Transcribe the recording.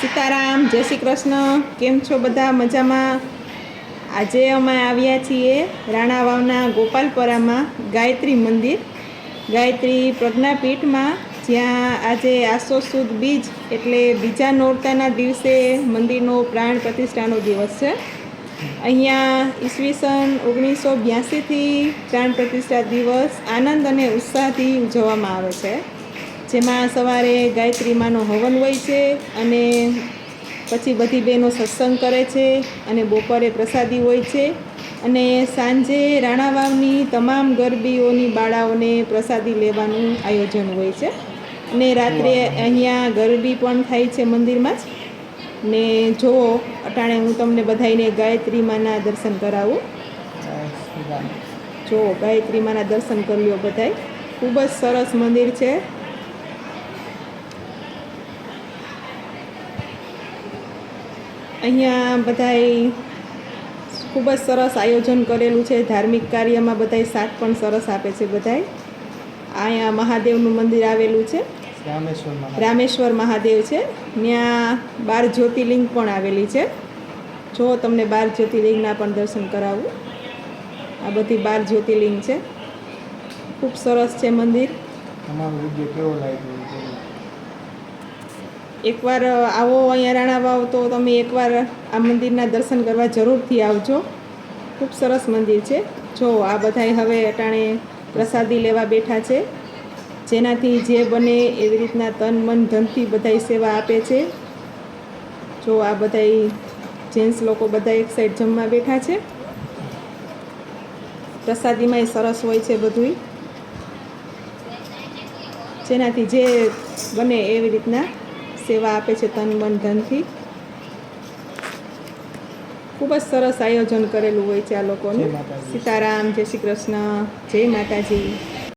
સીતારામ, જય શ્રી કૃષ્ણ. કેમ છો બધા? મજામાં? આજે અમે આવ્યા છીએ રાણા વાવના ગોપાલપરામાં ગાયત્રી મંદિર. ગાયત્રી પ્રજ્ઞાપીઠમાં, જ્યાં આજે આસો સુદ બીજ એટલે બીજા નોરતાના દિવસે મંદિરનો પ્રાણ પ્રતિષ્ઠાનો દિવસ છે. અહીંયા ઈસવીસન ઓગણીસો બ્યાસીથી પ્રાણ પ્રતિષ્ઠા દિવસ આનંદ અને ઉત્સાહથી ઉજવવામાં આવે છે. જેમાં સવારે ગાયત્રી માનો હવન હોય છે અને પછી બધી બહેનો સત્સંગ કરે છે અને બપોરે પ્રસાદી હોય છે. અને સાંજે રાણાવાવની તમામ ગરબીઓની બાળાઓને પ્રસાદી લેવાનું આયોજન હોય છે. અને રાત્રે અહીંયા ગરબી પણ થાય છે મંદિરમાં જ. ને જુઓ અટાણે હું તમને બધાઈને ગાયત્રી માના દર્શન કરાવું. જો ગાયત્રી માના દર્શન કરી લો બધાય. ખૂબ જ સરસ મંદિર છે. અહીંયા બધાય ખૂબ જ સરસ આયોજન કરેલું છે. ધાર્મિક કાર્યમાં બધાય સાથ પણ સરસ આપે છે બધાય અહીંયા મહાદેવનું મંદિર આવેલું છે. રામેશ્વર મહાદેવ. છે. ત્યાં બાર જ્યોતિર્લિંગ પણ આવેલી છે. જો તમને બાર જ્યોતિર્લિંગના પણ દર્શન કરાવું. આ બધી બાર જ્યોતિર્લિંગ છે. ખૂબ સરસ છે મંદિર. તમારો વીડિયો કેવો લાગ્યો. એકવાર આવો અહીંયા રાણા વાવ તો તમે એકવાર આ મંદિરના દર્શન કરવા જરૂરથી આવજો. ખૂબ સરસ મંદિર છે. જો, આ બધાય હવે અટાણે પ્રસાદી લેવા બેઠા છે. જેનાથી જે બને એવી રીતના તન, મન, ધનથી બધાય સેવા આપે છે. જો, આ બધાય જેન્ટ્સ લોકો બધા એક સાઈડ જમવા બેઠા છે. પ્રસાદીમાંય સરસ હોય છે બધુંય. જેનાથી જે બને એવી રીતના સેવા આપે છે તન મન ધનથી. ખૂબ જ સરસ આયોજન કરેલું હોય છે આ લોકોનું. સીતારામ જય શ્રી કૃષ્ણ જય માતાજી.